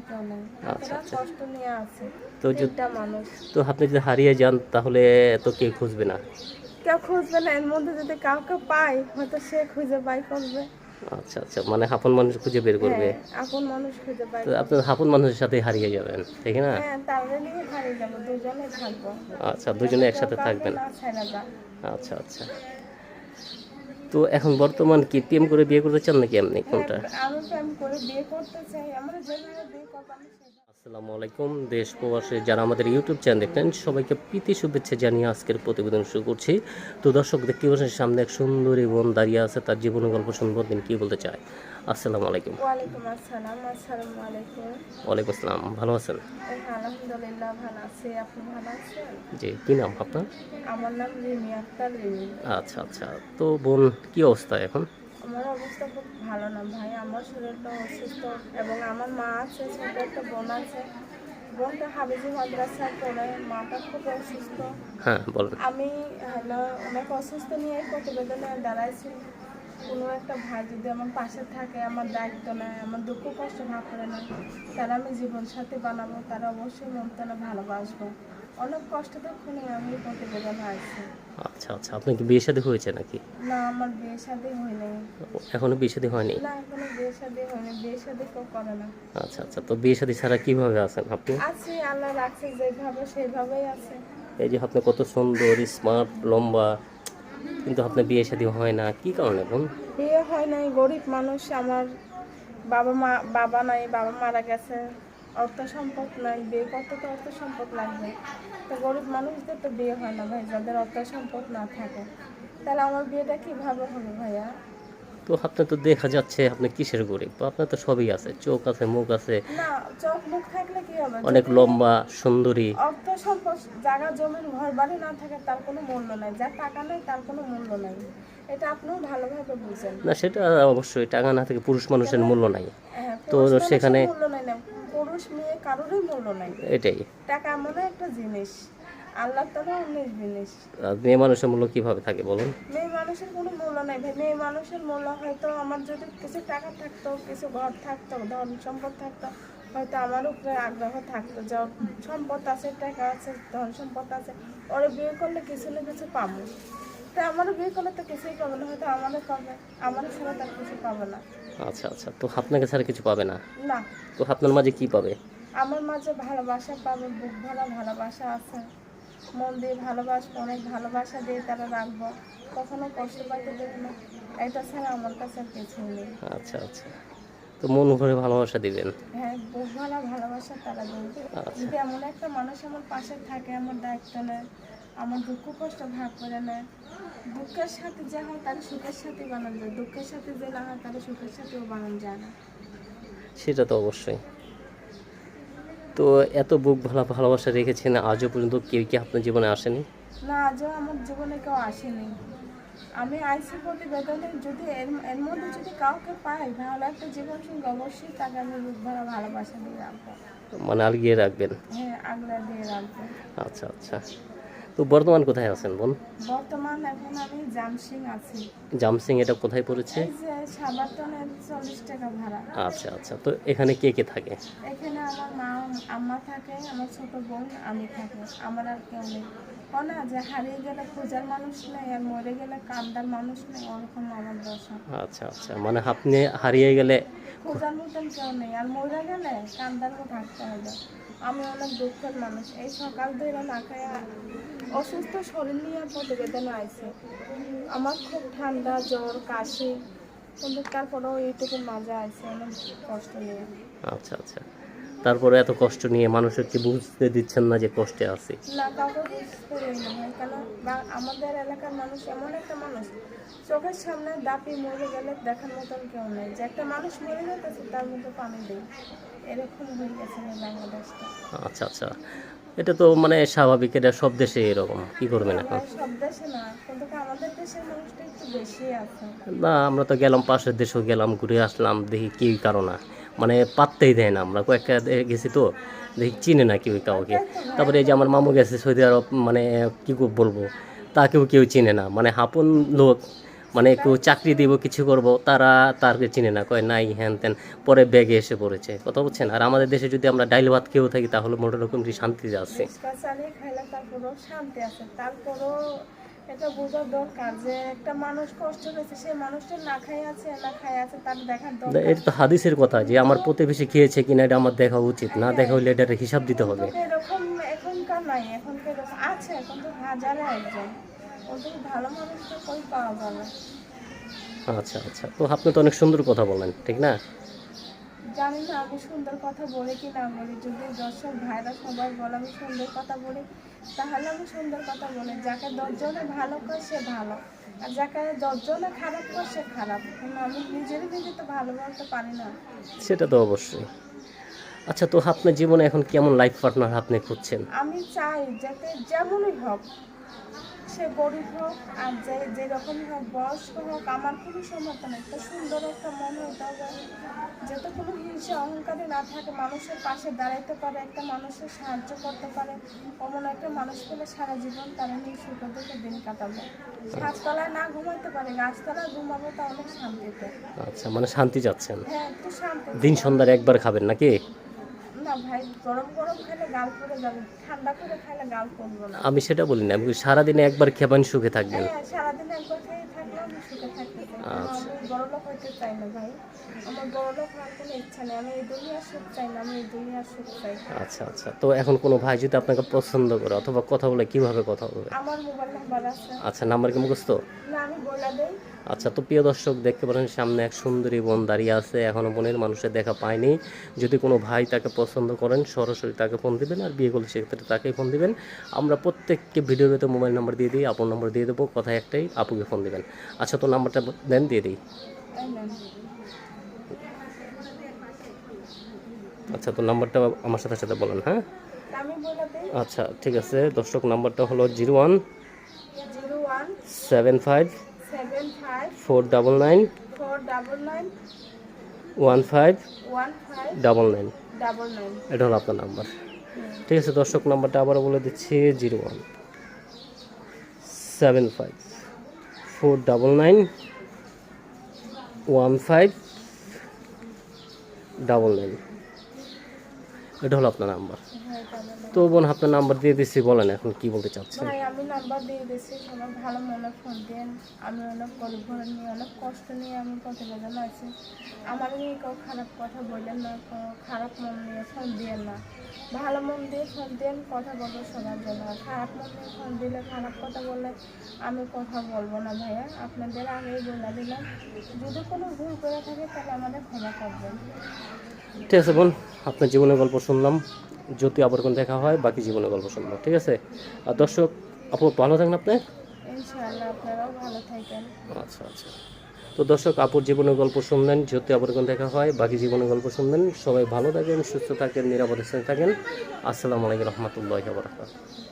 কেউ আচ্ছা, আচ্ছা। তো আপনি যদি হারিয়ে যান তাহলে তো কে খুঁজবে না। কেউ খুঁজবে না এর মধ্যে যদি কাউকে পাই হয়তো সে খুঁজে বাই করবে। আচ্ছা আচ্ছা মানে হাপন মানুষ খুঁজে বের করবে। হ্যাঁ আপন মানুষ খুঁজে পাই তো আপনার হাপন মানুষের সাথে হারিয়ে যাবেন ঠিক না? হ্যাঁ তাহলে নিয়ে হারিয়ে যাব দুজনে থাকব। আচ্ছা দুজনে একসাথে থাকবেন। আচ্ছা আচ্ছা। তো এখন বর্তমান কি প্রেম করে বিয়ে করতে চান নাকি আপনি কোনটা? করে বিয়ে করতে চাই। আসসালামু আলাইকুম। দেশ প্রবাসে যারা আমাদের ইউটিউব চ্যানেল দেখতেন সবাইকে প্রীতি শুভেচ্ছা জানিয়ে আজকের প্রতিবেদন শুরু করছি। তো দর্শক দেখতে পাচ্ছেন সামনে এক সুন্দরী বোন দাঁড়িয়ে আছে তার জীবনের গল্প শুনব তিনি কি বলতে চায়। আসসালামু আলাইকুম। ওয়ালাইকুম আসসালাম আসসালামু আলাইকুম। ওয়ালাইকুম আসসালাম ভালো আছেন? আলহামদুলিল্লাহ ভালো আছি আপনি ভালো আছেন? জি কী নাম আপনার? আমার নাম রিমি আক্তার রিমি। আচ্ছা আচ্ছা। তো বোন কি অবস্থা এখন? আমার অবস্থা খুব ভালো না। ভাই আমার শরীরটা অসুস্থ এবং আমার মা আছে ছোট একটা বোন আছে। বোনটা হাবিজি মাদ্রাসায় পড়ে মাটা খুব অসুস্থ। হ্যাঁ বলেন। আমি হলো অনেক অসুস্থ নিয়ে প্রতিবেদনে দাঁড়াইছি। কোনো একটা ভাই যদি আমার পাশে থাকে আমার দায়িত্ব নেয় আমার দুঃখ কষ্ট ভাগ করে না তারা আমি জীবন সাথী বানাবো তারা অবশ্যই মন তেনে ভালোবাসবো। অনেক কষ্ট দেখুনি আমি এই প্রতিবেদনে আসছি আচ্ছা আচ্ছা। আপনার কি বিয়ে শাদী হয়েছে নাকি? না আমার বিয়ে শাদী হয়নি। এখনও বিয়ে শাদী হয়নি? না এখনও বিয়ে শাদী হয়নি। বিয়ে শাদী কেউ করে না। আচ্ছা আচ্ছা। তো বিয়ে শাদী ছাড়া কীভাবে আছেন আপনি? আছি আল্লাহ রাখছে যেভাবে সেইভাবেই আছে। এই যে আপনি কত সুন্দর স্মার্ট লম্বা কিন্তু আপনার বিয়ে শাদী হয় না। কি কারণে বোন বিয়ে হয় নাই গরিব মানুষ। আমার বাবা মা বাবা নাই বাবা মারা গেছে। অর্থ সম্পদ নাই বিয়ে করতে তো অর্থ সম্পদ লাগবে। তো গরিব মানুষদের তো বিয়ে হয় না ভাই যাদের অর্থ সম্পদ না থাকে। তাহলে আমার বিয়েটা কীভাবে হবে ভাইয়া? তো আপনার তো দেখা যাচ্ছে আপনি কিসের গরিব? আপনার তো সবই আছে চোখ আছে মুখ আছে। না চোখ মুখ থাকলে কি হবে? অনেক লম্বা সুন্দরী। অর্থ সম্পদ জায়গা জমির ঘর বাড়ি না থাকে তার কোনো মূল্য নাই। যার টাকা নেই তার কোনো মূল্য নাই। এটা আপনিও ভালোভাবে বুঝেন। না সেটা অবশ্যই টাকা না থেকে পুরুষ মানুষের মূল্য নাই। হ্যাঁ, তো সেখানে- মূল্য নাই না। পুরুষ মেয়ে কারোরই মূল্য নাই। এটাই। টাকা এমন একটা জিনিস আল্লাহ তালা অনেক জিনিস। আর মেয়ে মানুষের মূল্য কীভাবে থাকে বলুন? মেয়ে মানুষের কোনো মূল্য নাই ভাই। মেয়ে মানুষের মূল্য হয়তো আমার যদি কিছু টাকা থাকতো কিছু ঘর থাকতো ধন সম্পদ থাকতো হয়তো আমার উপরে আগ্রহ থাকতো যে সম্পদ আছে টাকা আছে ধন সম্পদ আছে ওরা বিয়ে করলে কিছু না কিছু পাবো। তা আমারও বিয়ে করলে তো কিছুই পাবো না হয়তো আমারও পাবে। আমার ছাড়া তার কিছু পাবে না। আচ্ছা আচ্ছা। তো আপনাকে ছাড়া কিছু পাবে না? না। তো আপনার মাঝে কি পাবে? আমার মাঝে ভালোবাসা পাবে বুক ভরা ভালোবাসা আছে। মন দিয়ে ভালোবাসবো অনেক ভালোবাসা দিয়ে তারা রাখব। কখনো কষ্ট পাইতে দেবে না। এটা ছাড়া আমার কাছে আর কিছুই নেই। আচ্ছা আচ্ছা। তো মন ভরে ভালোবাসা দিবেন? হ্যাঁ বুক ভরা ভালোবাসা তারা দেবে। আচ্ছা। যদি এমন একটা মানুষ আমার পাশে থাকে আমার দায়িত্ব নেয় আমার দুঃখ কষ্ট ভাগ করে নেয়। দুঃখের সাথে যা হয় তার সুখের সাথে বানানো যায়। দুঃখের সাথে যে না হয় তার সুখের সাথেও বানানো যায় না। সেটা তো অবশ্যই। তো এত বুক ভালো ভালোবাসা রেখেছেন আজও পর্যন্ত কেউ কি আপনার জীবনে আসেনি? না আজও আমার জীবনে কেউ আসেনি। আমি আইসি প্রতিবেদনে যদি এর এর মধ্যে যদি কাউকে পাই তাহলে একটা জীবন সঙ্গে অবশ্যই তাকে আমি বুক ভরা ভালোবাসা দিয়ে রাখব। মানে আলগিয়ে রাখবেন? হ্যাঁ আগলা দিয়ে রাখবেন আচ্ছা আচ্ছা। তো বর্তমান কোথায় আছেন বোন বর্তমান এখন আমি জামসিং আছি। জামসিং এটা কোথায় পড়েছে? এই যে সাবাতনের চল্লিশ টাকা ভাড়া। আচ্ছা আচ্ছা। তো এখানে কে কে থাকে? এখানে আমার মা আম্মা থাকে আমার ছোট বোন আমি থাকি। আমার আর কেউ নেই। না যে হারিয়ে গেলে খোঁজার মানুষ নেই আর মরে গেলে কান্দার মানুষ নেই ওরকম আমার দশা। আচ্ছা আচ্ছা। মানে আপনি হারিয়ে গেলে খোঁজার মতন কেউ নেই আর মরে গেলে কান্দার মতো থাকতে হবে। আমি অনেক দুঃখের মানুষ। এই সকাল ধরে না খায় অসুস্থ শরীর নিয়ে প্রতিবেদন আইছে। আমার খুব ঠান্ডা জ্বর কাশি। কিন্তু তারপরেও এইটুকু মজা আছে অনেক কষ্ট নিয়ে। আচ্ছা আচ্ছা। তারপরে এত কষ্ট নিয়ে মানুষের কি বুঝতে দিচ্ছেন না যে কষ্টে আছি? আমাদের এলাকার মানুষ এমন একটা মানুষ চোখের সামনে দাপি মরে গেলে দেখার মতন কেউ নেই। যে একটা মানুষ মরে যেতেছে তার মধ্যে পানি দেয় এরকম হয়ে গেছে বাংলাদেশটা। আচ্ছা আচ্ছা। এটা তো মানে স্বাভাবিক এটা সব দেশে এরকম। কি করবেন এখন? না আমরা তো গেলাম পাশের দেশেও গেলাম ঘুরে আসলাম দেখি কি কারও না। মানে পাত্তেই দেয় না আমরা কয়েকটা গেছি তো দেখি চিনে না কেউ কাউকে। তারপরে এই যে আমার মামু গেছে সৌদি আরব মানে কি বলব তাকেও কেউ চিনে না। মানে হাপন লোক মানে একটু চাকরি দিব কিছু করব তারা তারকে চিনে না কয় নাই হ্যান ত্যান পরে ব্যাগে এসে পড়েছে। কথা বলছেন আর আমাদের দেশে যদি আমরা ডাইল ভাত খেয়েও থাকি তাহলে মোটা রকম শান্তিতে আছে। শান্তি আছে। তারপরেও এটা বোঝার দরকার যে একটা মানুষ কষ্ট পেয়েছে সে মানুষটা না খাই আছে না খাই আছে তার দেখার দরকার। এটা তো হাদিসের কথা যে আমার প্রতিবেশী খেয়েছে কিনা এটা আমার দেখা উচিত না দেখা হইলে এটার হিসাব দিতে হবে। এরকম এখনকার নাই এখনকার আছে এখন তো হাজারে একজন। ওদের ভালো মানুষ তো কই পাওয়া যাবে? আচ্ছা আচ্ছা। তো আপনি তো অনেক সুন্দর কথা বলেন ঠিক না? জানি না আমি সুন্দর কথা বলি কি না বলি যদি দর্শক ভাইরা সবাই বলে আমি সুন্দর কথা বলি তাহলে আমি সুন্দর কথা বলি। যাকে দশজনে ভালো করে সে ভালো আর যাকে দশজনে খারাপ করে সে খারাপ। আমি নিজেরই নিজে তো ভালো বলতে পারি না। সেটা তো অবশ্যই। আচ্ছা তো আপনার জীবনে এখন কেমন লাইফ পার্টনার আপনি খুঁজছেন? আমি চাই যাতে যেমনই হোক সে গরিব হোক আর যে যেরকমই হোক বয়স্ক হোক আমার খুবই সমর্থন একটা সুন্দর একটা মন হতে হবে যাতে কোনো হিংসা অহংকারী না থাকে মানুষের পাশে দাঁড়াইতে পারে একটা মানুষের সাহায্য করতে পারে। অমন একটা মানুষ পেলে সারা জীবন তারা নিয়ে সুখে দুঃখে দিন কাটাবে। গাছতলায় না ঘুমাইতে পারে গাছতলায় ঘুমাবো তা অনেক শান্তিতে। আচ্ছা মানে শান্তি চাচ্ছেন। হ্যাঁ একটু শান্তি। দিন সন্ধ্যার একবার খাবেন নাকি? না ভাই গরম গরম খেলে গাল পড়ে যাবে ঠান্ডা করে খেলে গাল পড়ব না। আমি সেটা বলি না আমি সারাদিনে একবার খেবেন সুখে থাকবেন। হ্যাঁ সারাদিন একবার খেয়ে থাকলে আমি সুখে থাকতে আচ্ছা। আমি বড়লোক হইতে চাই না ভাই। আমার বড়লোক হওয়ার কোনো ইচ্ছা নেই আমি এই দুনিয়ার সুখ চাই না আমি এই দুনিয়ার সুখ চাই। আচ্ছা আচ্ছা। তো এখন কোনো ভাই যদি আপনাকে পছন্দ করে অথবা কথা বলে কীভাবে কথা বলবে? আমার মোবাইল নাম্বার আছে। আচ্ছা নাম্বার কি মুখস্থ? না আমি বলে দেই আচ্ছা তো প্রিয় দর্শক দেখতে পারেন সামনে এক সুন্দরী বোন দাঁড়িয়ে আছে। এখনও বোনের মানুষের দেখা পায়নি। যদি কোনো ভাই তাকে পছন্দ করেন সরাসরি তাকে ফোন দিবেন আর বিয়ে করলে সেক্ষেত্রে তাকেই ফোন দিবেন। আমরা প্রত্যেককে ভিডিওতে মোবাইল নাম্বার দিয়ে দিই আপন নাম্বার দিয়ে দেবো কথা একটাই আপুকে ফোন দিবেন। আচ্ছা তো নাম্বারটা দেন দিয়ে দিই। আচ্ছা তো নাম্বারটা আমার সাথে সাথে বলেন হ্যাঁ? আচ্ছা ঠিক আছে। দর্শক নাম্বারটা হলো zero one seven five seven five four double nine four double nine one five one five double nine. Double nine. এটা হলো আপনার নাম্বার। ঠিক আছে দর্শক নাম্বারটা আবারও বলে দিচ্ছি zero one seven five four double nine one five double nine. এটা হলো আপনার নাম্বার। তো বোন আপনার নাম্বার দিয়ে দিচ্ছি বলেন এখন কি বলতে চাচ্ছেন? ভাই আমি নাম্বার দিয়ে দিচ্ছি সবাই ভালো মনে ফোন দেন আমি অনেক গরিব ঘরে নিয়ে অনেক কষ্ট নিয়ে আমি প্রতিবেদন আছি। আমার নিয়ে কেউ খারাপ কথা বললেন না খারাপ মন নিয়ে ফোন দিয়েন না। ভালো মন দিয়ে ফোন দেন কথা বলব সবার জন্য। খারাপ মন নিয়ে ফোন দিলে খারাপ কথা বললে আমি কথা বলব না ভাইয়া। আপনাদের আগেই বলে দিলাম যদি কোনো ভুল করে থাকে তাহলে আমাদের ক্ষমা করবেন। ঠিক আছে বোন আপনার জীবনের গল্প শুনলাম যদি আবার কোন দেখা হয় বাকি জীবনের গল্প শুনলাম ঠিক আছে? আর দর্শক আপু ভালো থাকেন আপনি? আচ্ছা আচ্ছা। তো দর্শক আপুর জীবনের গল্প শুনলেন যদি আবার কোন দেখা হয় বাকি জীবনের গল্প শুনলেন। সবাই ভালো থাকেন সুস্থ থাকেন নিরাপদে থাকেন। আসসালামু আলাইকুম রহমতুল্লাহ বারাকাতুহু।